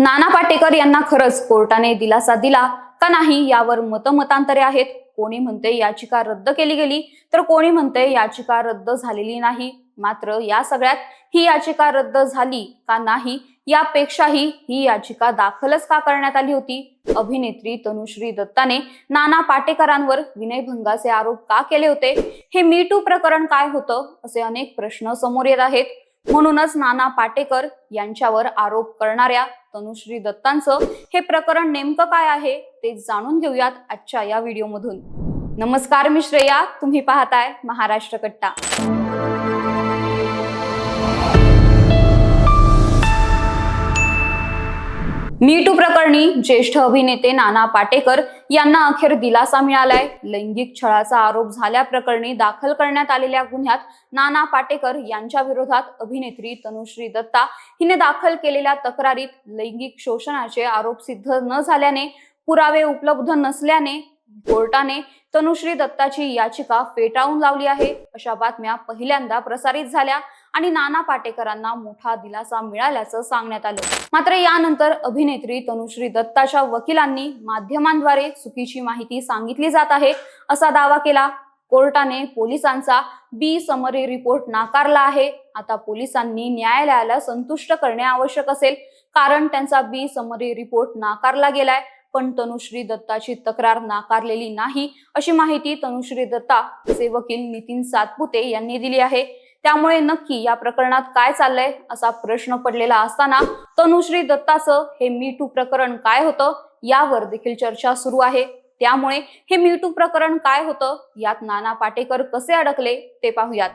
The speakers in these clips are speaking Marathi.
नाना पाटेकर यांना खरंच कोर्टाने दिलासा दिला का नाही यावर मतमतांतरे आहेत. कोणी म्हणते याचिका रद्द केली गेली तर कोणी म्हणते याचिका रद्द झालेली नाही. मात्र या सगळ्यात ही याचिका रद्द झाली का नाही यापेक्षाही ही याचिका दाखलच का करण्यात आली होती? अभिनेत्री तनुश्री दत्ताने नाना पाटेकरांवर विनयभंगाचे आरोप का केले होते? हे मी टू प्रकरण काय होतं? असे अनेक प्रश्न समोर येत आहेत. म्हणूनच नाना पाटेकर यांच्यावर आरोप करणाऱ्या तनुश्री दत्तांचं हे प्रकरण नेमकं काय आहे ते जाणून घेऊयात आजच्या या व्हिडिओमधून. नमस्कार मी श्रेया तुम्ही पाहताय महाराष्ट्र कट्टा. मी टू प्रकरणी ज्येष्ठ अभिनेते नाना पाटेकर यांना अखेर दिलासा मिळालाय. लैंगिक छळाचा आरोप झाल्याप्रकरणी दाखल करण्यात आलेल्या गुन्ह्यात नाना पाटेकर यांच्या विरोधात अभिनेत्री तनुश्री दत्ता हिने दाखल केलेल्या तक्रारीत लैंगिक शोषणाचे आरोप सिद्ध न झाल्याने पुरावे उपलब्ध नसल्याने कोर्टाने तनुश्री दत्ताची याचिका फेटाळून लावली आहे. अशा बातम्या पहिल्यांदा प्रसारित झाल्या. आणि नाना पाटेकरांना मोठा दिलासा मिळाल्याचं सांगण्यात आलं. मात्र यानंतर अभिनेत्री तनुश्री दत्ताच्या वकिलांनी माध्यमांद्वारे चुकीची माहिती सांगितली जात आहे असा दावा केला. कोर्टाने पोलिसांचा बी समरी रिपोर्ट नाकारला आहे. आता पोलिसांनी न्यायालयाला संतुष्ट करणे आवश्यक असेल कारण त्यांचा बी समरी रिपोर्ट नाकारला गेलाय. पण तनुश्री दत्ताची तक्रार नाकारलेली नाही अशी माहिती तनुश्री दत्ता चे वकील नितीन सातपुते यांनी दिली आहे. त्यामुळे नक्की या प्रकरणात काय चाललंय असा प्रश्न पडलेला असताना तनुश्री दत्ताचं हे मी टू प्रकरण काय होतं यावर देखील चर्चा सुरू आहे. त्यामुळे हे मी टू प्रकरण काय होतं यात नाना पाटेकर कसे अडकले ते पाहूयात.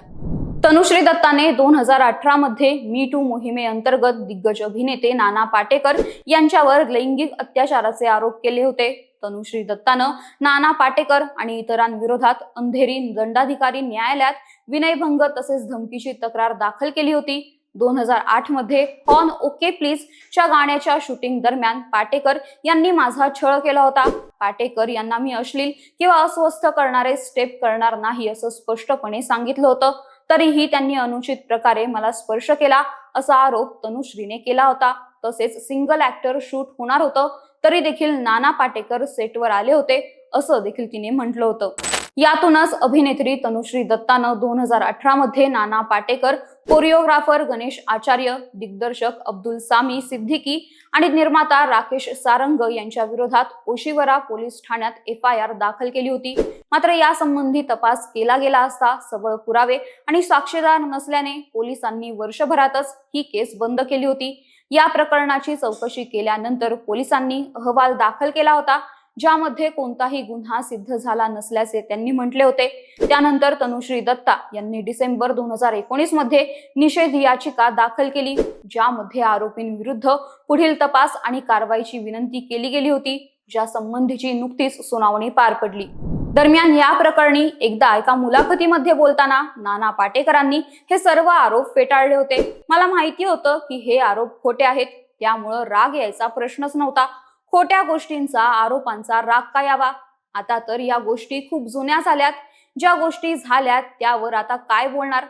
तनुश्री दत्ताने दोन हजार अठरा मध्ये मी टू मोहिमेअंतर्गत दिग्गज अभिनेते नाना पाटेकर यांच्यावर लैंगिक अत्याचाराचे आरोप केले होते. तनुश्री दत्तानं नाना पाटेकर आणि इतरांविरोधात अंधेरी दंडाधिकारी न्यायालयात विनयभंग तसेच धमकीची तक्रार दाखल केली होती. दोन हजार आठमध्ये हॉन ओके प्लीज. च्या गाण्याच्या शूटिंग दरम्यान पाटेकर यांनी माझा छळ केला होता. पाटेकर यांना मी अश्लील किंवा अस्वस्थ करणारे स्टेप करणार नाही असं स्पष्टपणे सांगितलं होतं. तरीही त्यांनी अनुचित प्रकारे मला स्पर्श केला असा आरोप तनुश्रीने केला होता. तसेच सिंगल ऍक्टर शूट होणार होतं. तरी देखील नाना पाटेकर सेटवर आले होते असं देखील तिने म्हटलं होतं. यातूनच अभिनेत्री तनुश्री दत्तानं दोन हजार अठरा मध्ये नाना पाटेकर कोरिओग्राफर गणेश आचार्य दिग्दर्शक अब्दुल सामी सिद्दीकी आणि निर्माता राकेश सारंग यांच्या विरोधात ओशिवरा पोलीस ठाण्यात एफ आय आर दाखल केली होती. मात्र यासंबंधी तपास केला गेला असता सबळ पुरावे आणि साक्षीदार नसल्याने पोलिसांनी वर्षभरातच ही केस बंद केली होती. या प्रकरणाची चौकशी केल्यानंतर पोलिसांनी अहवाल दाखल केला होता ज्यामध्ये कोणताही गुन्हा सिद्ध झाला नसल्याचे त्यांनी म्हटले होते. त्यानंतर तनुश्री दत्ता यांनी डिसेंबर दोन हजार एकोणीसमध्ये निषेध याचिका दाखल केली ज्यामध्ये आरोपींविरुद्ध पुढील तपास आणि कारवाईची विनंती केली गेली होती ज्या संबंधीची नुकतीच सुनावणी पार पडली. दरम्यान या प्रकरणी एकदा एका मुलाखतीमध्ये बोलताना नाना पाटेकरांनी हे सर्व आरोप फेटाळले होते. मला माहिती होतं की हे आरोप खोटे आहेत. त्यामुळं राग यायचा प्रश्नच नव्हता. खोट्या गोष्टींचा आरोपांचा राग का यावा? आता तर या गोष्टी खूप जुन्या झाल्यात. ज्या गोष्टी झाल्यात त्यावर आता काय बोलणार?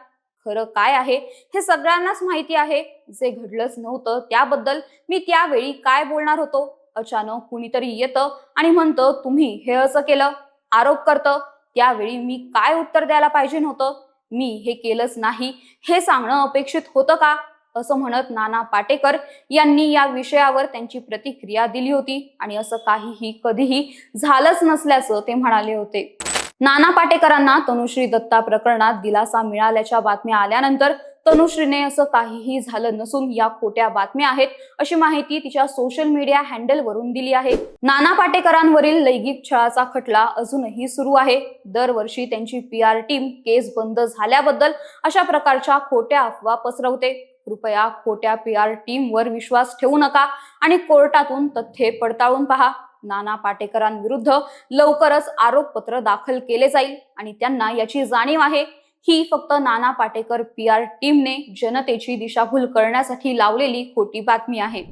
खरं काय आहे? हे सगळ्यांनाच माहिती आहे. जे घडलंच नव्हतं त्याबद्दल मी त्यावेळी काय बोलणार होतो? अचानक कुणीतरी येतं आणि म्हणतं तुम्ही हे असं केलं. आरोप करतं त्यावेळी मी काय उत्तर द्यायला पाहिजे नव्हतं? मी हे केलंच नाही. हे सांगणं अपेक्षित होतं का? असं म्हणत नाना पाटेकर यांनी या विषयावर त्यांची प्रतिक्रिया दिली होती आणि असं काहीही कधीही झालंच नसल्याचं ते म्हणाले होते. नाना पाटेकरांना तनुश्री दत्ता प्रकरणात दिलासा मिळाल्याच्या बातम्या आल्यानंतर तनुश्रीने असं काहीही झालं नसून या खोट्या बातम्या आहेत अशी माहिती तिच्या सोशल मीडिया हँडलवरून दिली आहे. नाना पाटेकरांवरील लैंगिक छळाचा खटला अजूनही सुरू आहे. दरवर्षी त्यांची पी आर टीम केस बंद झाल्याबद्दल अशा प्रकारच्या खोट्या अफवा पसरवते. कृपया खोट्या पी आर टीमवर विश्वास ठेवू नका आणि कोर्टातून तथ्ये पडताळून पहा. नाना पाटेकरांविरुद्ध लवकरच आरोपपत्र दाखल केले जाईल आणि त्यांना याची जाणीव आहे. ही फक्त नाना पाटेकर पी आर टीमने जनतेची दिशाभूल करण्यासाठी लावलेली खोटी बातमी आहे.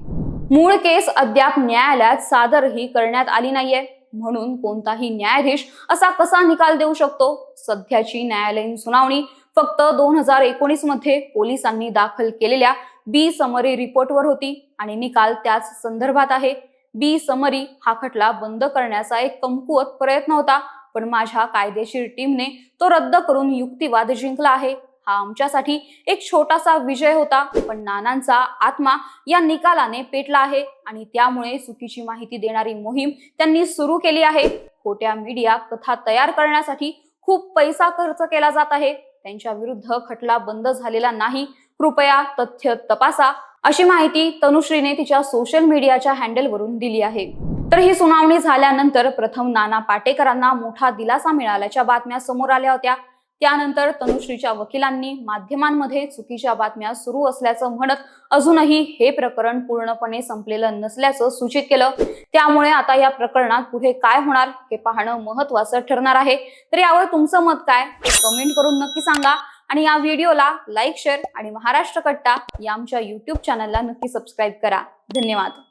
मूळ केस अद्याप न्यायालयात सादरही करण्यात आली नाहीये. म्हणून कोणताही न्यायाधीश असा कसा निकाल देऊ शकतो? सध्याची न्यायालयीन सुनावणी फक्त दोन हजार एकोणीसमध्ये पोलिसांनी दाखल केलेल्या बी समरी रिपोर्टवर होती आणि निकाल त्याच संदर्भात आहे. बी समरी हा खटला बंद करण्याचा एक कमकुवत प्रयत्न होता. पण माझ्या कायदेशीर टीमने तो रद्द करून युक्तिवाद जिंकला आहे. हा आमच्यासाठी एक छोटासा विजय होता पण नानांचा आत्मा या निकालाने पेटला आहे आणि त्यामुळे चुकीची माहिती देणारी मोहीम त्यांनी सुरू केली आहे. खोट्या मीडिया कथा तयार करण्यासाठी खूप पैसा खर्च केला जात आहे. त्यांच्या विरुद्ध खटला बंद झालेला नाही. कृपया तथ्य तपासा अशी माहिती तनुश्रीने तिच्या सोशल मीडियाच्या हँडलवरून दिली आहे. तर ही सुनावणी झाल्यानंतर प्रथम नाना पाटेकरांना मोठा दिलासा मिळाल्याच्या बातम्या समोर आल्या होत्या. त्यानंतर तनुश्रीच्या वकिलांनी माध्यमांमध्ये चुकीच्या बातम्या सुरू असल्याचं म्हणत अजूनही हे प्रकरण पूर्णपणे संपलेलं नसल्याचं सूचित केलं. त्यामुळे आता या प्रकरणात पुढे काय होणार हे पाहणं महत्वाचं ठरणार आहे. तर यावर तुमचं मत काय ते कमेंट करून नक्की सांगा. आणि या व्हिडिओला लाईक शेअर आणि महाराष्ट्र कट्टा या आमच्या युट्यूब चॅनलला नक्की सबस्क्राईब करा. धन्यवाद.